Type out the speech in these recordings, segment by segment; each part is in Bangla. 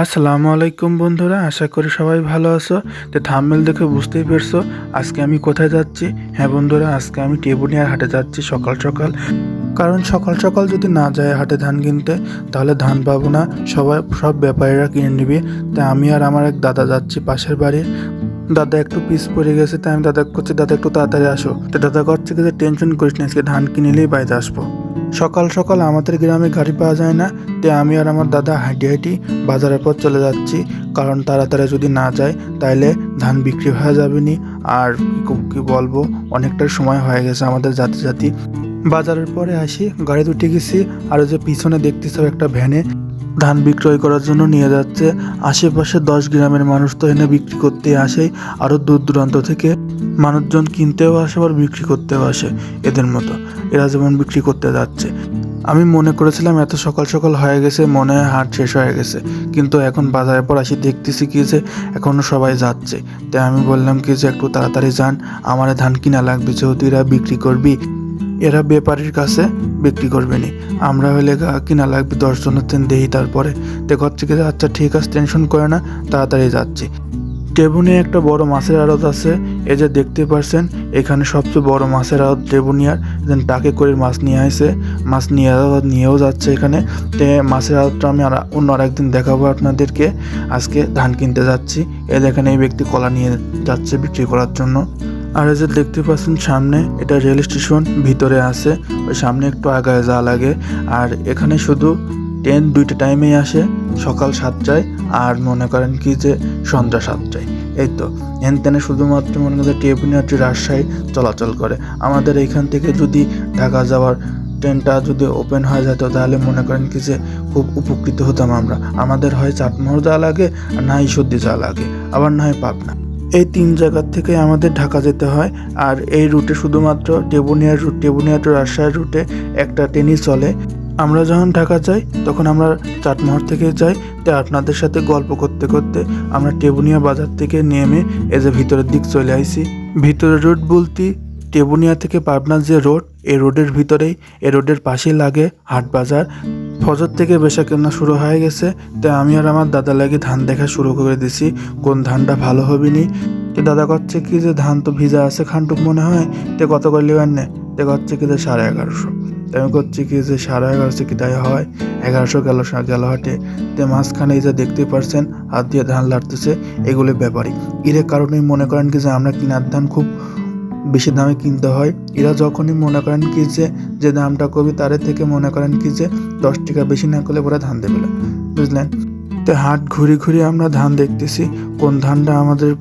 আসসালামু আলাইকুম বন্ধুরা, আশা করি সবাই ভালো আছো। তো থাম্বেল দেখে বুঝতেই পারছ আজকে আমি কোথায় যাচ্ছি। হ্যাঁ বন্ধুরা, আজকে আমি টেবুনিয়ার হাটে যাচ্ছি সকাল সকাল। কারণ সকাল সকাল যদি না যায় হাটে ধান কিনতে, তাহলে ধান পাবো না। সবাই, সব ব্যাপারীরা কিনে নিবে। তাই আমি আর আমার এক দাদা যাচ্ছি পাশের বাড়ির দাদা একটু পিস পড়ে গেছে তাই আমি দাদা করছি, দাদা একটু তাড়াতাড়ি আসো। তো দাদা করছে কি যে টেনশন করিস না, আজকে ধান কিনলেই বাড়িতে আসব। সকাল সকাল আমাদের গ্রামে গাড়ি পাওয়া যায় না তাই আমি আর আমার দাদা হাঁটি হাঁটি বাজারের পর চলে যাচ্ছি। কারণ তাড়াতাড়ি যদি না যায়, তাইলে ধান বিক্রি হয়ে যাবে নি আর কি- বলব অনেকটা সময় হয়ে গেছে আমাদের জাতি জাতি বাজারের পরে আসি গাড়ি দুটি গেছি, আর যে পিছনে দেখতেছি একটা ভ্যানে। ধান বিক্রয় করার জন্য নিয়ে যাচ্ছে। আশেপাশে দশ গ্রামের মানুষ তো এনে বিক্রি করতে আসে। আরও দূর দূরান্ত থেকে মানুষজন কিনতেও আসে, আবার বিক্রি করতেও আসে এদের মতো। এরা যেমন বিক্রি করতে যাচ্ছে। আমি মনে করেছিলাম এত সকাল সকাল হয়ে গেছে, মনে হয় হাট শেষ হয়ে গেছে। কিন্তু এখন বাজারের পর আসি দেখতেছি কি যে এখনও সবাই যাচ্ছে। তাই আমি বললাম কি যে একটু তাড়াতাড়ি যান, আমার ধান কিনা লাগবে, যেহেতু এরা বিক্রি করবি। এরা ব্যাপারীর কাছে বিক্রি করবে নি আমরা হলে কিনা লাগবে দশ জনের তেন দেই তারপরে। তো হচ্ছে কি যে, আচ্ছা ঠিক আছে টেনশন করে না তাড়াতাড়ি যাচ্ছি। টেবুনিয়া একটা বড় মাছের আড়ত আছে। এই যে দেখতে পারছেন এখানে সবচেয়ে বড় মাছের আড়ত টেবুনিয়ার। দেন টাকে করে মাছ নিয়ে আসে মাছ নিয়ে নিয়েও যাচ্ছে এখানে। তে মাছের আড়তটা আমি আর অন্য আরেকদিন দেখাবো আপনাদেরকে। আজকে ধান কিনতে যাচ্ছি। এ দেখেন এই ব্যক্তি কলা নিয়ে যাচ্ছে বিক্রি করার জন্য। আর এই যে দেখতে পাচ্ছেন সামনে, এটা রেল স্টেশন, ভিতরে আছে, ওই সামনে একটু আগায় যাওয়া লাগে। আর এখানে শুধু ট্রেন দুইটা টাইমেই আসে, সকাল সাতটায়, আর মনে করেন কি যে সন্ধ্যা সাতটায়। এই তো হেন তেনে শুধুমাত্র মনে করেন টেবিনিয়াটি রাজশাহী চলাচল করে। আমাদের এইখান থেকে যদি ঢাকা যাওয়ার ট্রেনটা যদি ওপেন হয়ে যেত তাহলে মনে করেন কি যে খুব উপকৃত হতাম আমরা। আমাদের হয় চাটমোহর যাওয়া লাগে, আর না হয় সর্দি যাওয়া লাগে, আবার না হয় পাবনা। এই তিন জায়গার থেকে আমাদের ঢাকা যেতে হয়। আর এই রুটে শুধুমাত্র টেবুনিয়ার রুট টেবুনিয়া টু রাজশাহীর রুটে একটা ট্রেনই চলে। আমরা যখন ঢাকা যাই, তখন আমরা চাটমোহর থেকে যাই। তো আপনাদের সাথে গল্প করতে করতে আমরা টেবুনিয়া বাজার থেকে নেমে এই যে ভিতরের দিক চলে আইছি ভিতরের রোড বলতে টেবুনিয়া থেকে পাবনার যে রোড, এই রোডের ভিতরেই এ রোডের পাশেই লাগে হাট বাজার। ফজর থেকে বেচা কেনা শুরু হয়ে গেছে তাই আমি আর আমার দাদা লাগে ধান দেখা শুরু করে দিছি, কোন ধানটা ভালো হবে নি? তো দাদা করছে কি যে ধান তো ভিজা আছে খানটুক মনে হয়, তে কত করে নেবেন নে? তে করছে কি যে সাড়ে এগারোশো। তাই আমি করছি কি যে সাড়ে এগারোশো কি তাই হয়? এগারোশো গেল গেল হাটে। তে মাঝখানে এই যে দেখতে পারছেন, হাত দিয়ে ধান লাড়তেছে, এগুলো ব্যাপারই এর কারণেই মনে করেন কি যে আমরা কিনার ধান খুব বেশি দামে কিনতে হয়। এরা যখনই মনে করেন কি যে যে দামটা কবি তার থেকে মনে করেন কি যে, দশ টাকা বেশি না করলে ওরা ধান দেবে না। বুঝলেন? তো হাট ঘুরে ঘুরে আমরা ধান দেখতেছি, কোন ধানটা আমাদের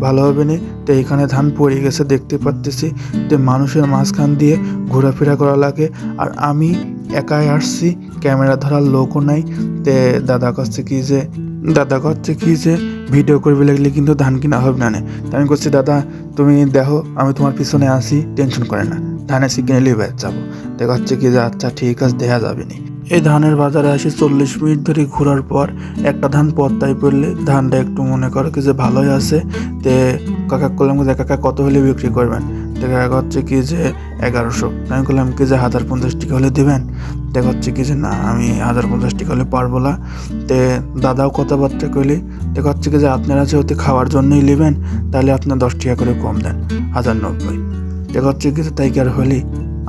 ভালো হবে না? তো এখানে ধান পড়ে গেছে দেখতে পারতেছি। তো মানুষের মাঝখান দিয়ে ঘোরাফেরা করা লাগে। আর আমি একাই আসছি, ক্যামেরা ধরার লোকও নাই। তে দাদা কাছে কি যে দাদা করছে কি যে ভিডিও করবে লাগলে কিন্তু ধান কিনা হবে না। তা আমি করছি দাদা, তুমি দেখো, আমি তোমার পিছনে আসি টেনশন করে না। ধানে এসে কিনে যাব। দেখা হচ্ছে কি যে আচ্ছা ঠিক আছে দেখা যাবে নি। এই ধানের বাজারে আসি চল্লিশ মিনিট ধরে ঘোরার পর একটা ধান পদ্মায় পড়লে ধানটা একটু মনে করো কি যে ভালোই আছে। তে কাকা করলাম যে, কাকা, কত হলে বিক্রি করবেন? কাকা হচ্ছে কি যে, এগারোশো। আমি বললাম কি যে, হাজার পঞ্চাশ টাকা হলে দেবেন? দেখা হচ্ছে কি যে, না, আমি হাজার পঞ্চাশ টাকা হলে পারব না। তে দাদাও কথাবার্তা কইলি দেখা হচ্ছে কি যে, আপনারা যেহেতু খাওয়ার জন্যই নেবেন তাহলে আপনার দশ টাকা করে কম দেন, হাজার নব্বই। দেখা হচ্ছে কি যে, তাই কি আর হলি?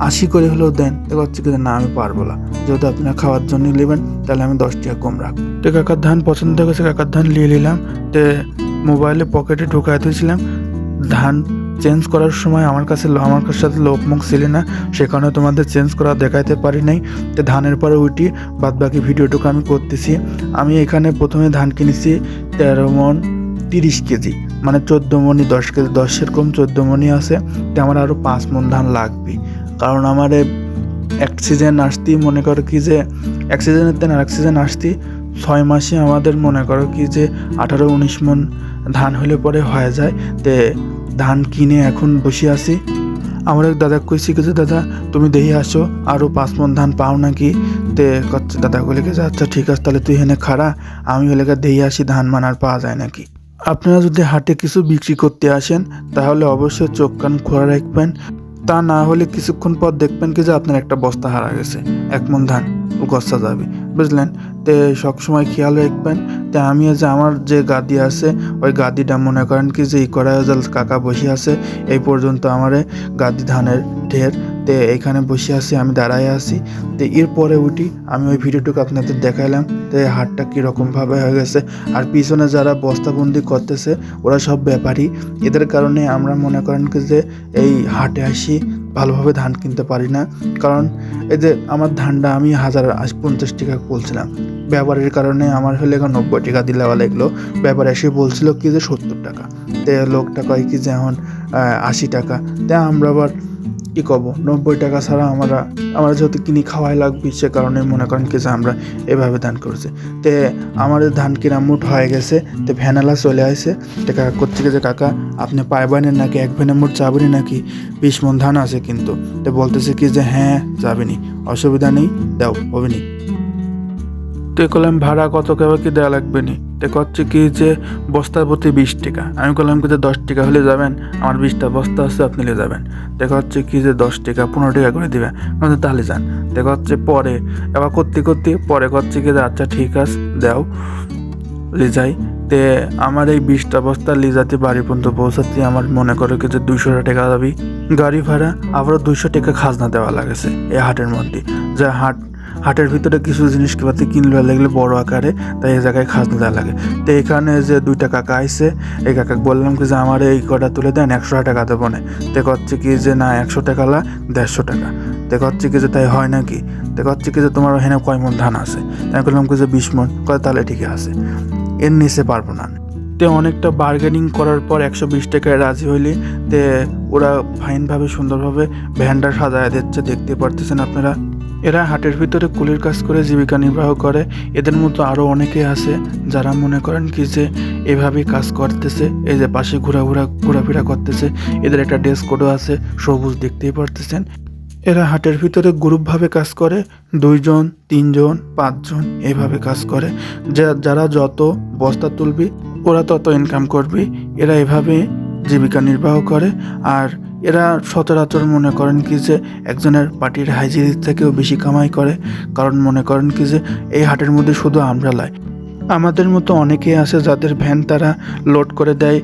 আশি করে হলেও দেন দেখা হচ্ছে কি না, আমি পারব না। যেহেতু আপনারা খাওয়ার জন্য নেবেন, তাহলে আমি দশ টাকা কম রাখ তো কাকার ধান পছন্দ হয়েছে, কাকার ধান নিয়ে নিলাম। তে মোবাইলে পকেটে ঢুকাই দিয়েছিলাম। ধান চেঞ্জ করার সময় আমার কাছে আমার কাছে সাথে লোকমুখ ছিল না সেখানে তোমাদের চেঞ্জ করা দেখাইতে পারি নাই। তো ধানের পরে উঠি বাদ বাকি ভিডিওটুকু আমি করতেছি। আমি এখানে প্রথমে ধান কিনেছি তেরো মন তিরিশ কেজি মানে চোদ্দ মনি দশ কেজি, দশ সেরকম চোদ্দ মনি আছে। তো আমার আরও পাঁচ মন ধান লাগবে। কারণ আমার এক সিজন আসতেই মনে করো কি যে এক সিজনের তেন আরেক সিজন আসতেই ছয় মাসে আমাদের মনে করো কি যে আঠারো উনিশ মন ধান হলে পরে হয়ে যায়। তে ধান কিনে এখন বসে আছি। আমার এক দাদা কইছি যে, দাদা, তুমি দেখি আসো আরও পাঁচ মন ধান পাও নাকি? তে দাদা বলে গেছে আচ্ছা ঠিক আছে, তাহলে তুই হেনে খাড়া, আমি হলে দেখি আসি, ধান মান আর পাওয়া যায় নাকি? আপনারা যদি হাটে কিছু বিক্রি করতে আসেন, তাহলে অবশ্যই চোখ কান খোলা রাখবেন। তা না হলে কিছুক্ষণ পর দেখবেন কি যে আপনার একটা বস্তা হারা গেছে। এক মন ধান, গসা যাবে। বুঝলেন? তে সবসময় খেয়াল রাখবেন। তে আমি যে আমার যে গাদি আছে, ওই গাদিটা মনে করেন কি যে ই করা কাকা বসে আছে, এই পর্যন্ত আমারে গাদি ধানের ঢের। তে এখানে বসে আছি, আমি দাঁড়ায় আছি। তো এরপরে উঠি, আমি ওই ভিডিওটুকু আপনাদের দেখাইলাম, তো হাটটা কীরকমভাবে হয়ে গেছে। আর পিছনে যারা বস্তাবন্দি করতেছে, ওরা সব ব্যাপারী। এদের কারণে আমরা মনে করেন কি যে এই হাটে আসি ভালোভাবে ধান কিনতে পারি না। কারণ এই যে আমার ধানটা আমি হাজার পঞ্চাশ টাকা বলছিলাম। ব্যাপারের কারণে আমার হলে এখন নব্বই টাকা দিলে লাগল। ব্যাপার এসে বলছিল কি যে সত্তর টাকা। তে লোকটা কয় কি যে এখন আশি টাকা। তে আমরা আবার কি কব নব্বই টাকা ছাড়া আমরা আমরা যেহেতু কিনি, খাওয়াই লাগবে, সে কারণে মনে করেন কি যে আমরা এভাবে ধান করছি। তে আমাদের ধান কিনা মুঠ হয়ে গেছে, তে ভ্যানালা চলে আসে তে কাকা করছে কি যে কাকা, আপনি পাইবেন নাকি, এক ভ্যানের মুঠ যাবেনি নাকি? বিশ মন ধান আছে কিন্তু। তে বলতেছে কি যে হ্যাঁ যাবেনি অসুবিধা নেই, দাও, হবে নি। তো করলাম ভাড়া কত কেবা কি দেওয়া লাগবে নি? তো হচ্ছে কি যে বস্তার প্রতি বিশ টাকা? আমি করলাম কি যে দশ টাকা হলে যাবেন, আমার বিশটা বস্তা আছে, আপনি নিয়ে যাবেন। দেখা হচ্ছে কি যে দশ টাকা, পনেরো টাকা করে দিবেন আমি তাহলে যান। দেখা হচ্ছে পরে এবার করতে করতে পরে করছে কি যে আচ্ছা ঠিক আছে, দাও লিজাই তে আমার এই বিশটা বস্তা লিজাতে বাড়ি পর্যন্ত পৌঁছাতে আমার মনে করে কি যে দুইশো টাকা দাবি। গাড়ি ভাড়া আবারও দুইশো টাকা খাজনা দেওয়া লাগেছে এই হাটের মধ্যে। যা হাট হাটের ভিতরে কিছু জিনিস পাতি কিনলে লাগলে বড় আকারে, তাই এই জায়গায় খাজনা দেওয়া লাগে। তো এখানে যে দুইটা কাকা আইছে, এই কাকা বললাম কি যে, আমার এই কটা তুলে দেন, একশো টাকা দেবো না। তো হচ্ছে কি যে, না, একশো টাকা লা, দেড়শো টাকা। তো হচ্ছে কি যে, তাই হয় নাকি? তো হচ্ছে কি যে, তোমার হেনে কয় মন ধান আছে? তাই বললাম কি যে, বিশ মন। কয়, তাহলে ঠিকই আছে। এর নিচে পারব না তে অনেকটা বার্গেনিং করার পর একশো বিশ টাকায় রাজি হইলি। তে ওরা ফাইনভাবে সুন্দরভাবে ভ্যানটা সাজায় দিচ্ছে, দেখতে পারতেছেন আপনারা। এরা হাটের ভিতরে কুলির কাজ করে জীবিকা নির্বাহ করে। এদের মতো আরও অনেকে আছে যারা মনে করেন কি যে এভাবেই কাজ করতেছে, এই যে পাশে ঘোরাঘোরা ঘোরাফেরা করতেছে। এদের একটা ড্রেস কোডও আছে, সবুজ দেখতেই পারতেছেন। এরা হাটের ভিতরে গ্রুপভাবে কাজ করে, দুইজন, তিনজন, পাঁচজন এভাবে কাজ করে। যারা যত বস্তা তুলবি, ওরা তত ইনকাম করবি। এরা এভাবে জীবিকা নির্বাহ করে। আর এরা সচরাচর মনে করেন কি যে একজনের পার্টির হাইজিনিক থেকেও বেশি কামাই করে, কারণ মনে করেন কি যে এই হাটের মধ্যে শুধু আমরা লাই। আমাদের মতো অনেকে আছে যাদের ভ্যান তারা লোড করে দেয়,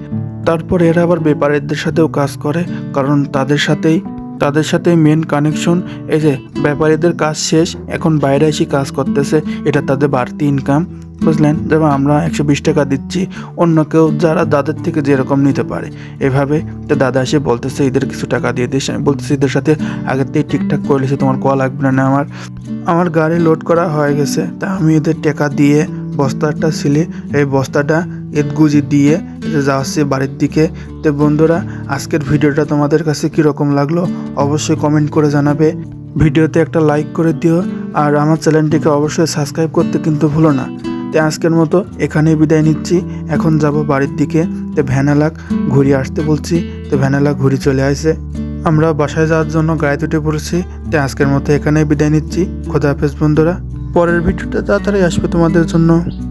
তারপর এরা আবার ব্যাপারীদের সাথেও কাজ করে, কারণ তাদের সাথেই তাদের সাথে মেন কানেকশন এই যে ব্যাপারীদের কাজ শেষ, এখন বাইরে এসে কাজ করতেছে, এটা তাদের বাড়তি ইনকাম বুঝলেন? যেমন আমরা একশো বিশ টাকা দিচ্ছি, অন্য কেউ যারা দাদের থেকে যেরকম নিতে পারে। এভাবে তো দাদা এসে বলতেছে, এদের কিছু টাকা দিয়ে দিস। আমি বলতেছি, এদের সাথে আগের থেকে ঠিকঠাক করে লিখে তোমার কল লাগবে না আমার। আমার গাড়ি লোড করা হয়ে গেছে, তা আমি এদের টাকা দিয়ে বস্তাটা ছিলে, এই বস্তাটা এদ গুজি দিয়ে যাচ্ছে বাড়ির দিকে। তো বন্ধুরা, আজকের ভিডিওটা তোমাদের কাছে কীরকম লাগল অবশ্যই কমেন্ট করে জানাবে। ভিডিওতে একটা লাইক করে দিও আর আমার চ্যানেলটিকে অবশ্যই সাবস্ক্রাইব করতে কিন্তু ভুলো না। তো আজকের মতো এখানেই বিদায় নিচ্ছি। এখন যাব বাড়ির দিকে। তো ভ্যানালাক ঘুরিয়ে আসতে বলছি। তো ভ্যানালাক ঘুরি চলে আসে। আমরা বাসায় যাওয়ার জন্য গায়ে উঠে পড়েছি তো আজকের মতো এখানেই বিদায় নিচ্ছি। খোদা হাফেজ বন্ধুরা। পরের ভিডিওটা তাড়াতাড়ি আসবে তোমাদের জন্য।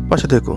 পাশে থেকো।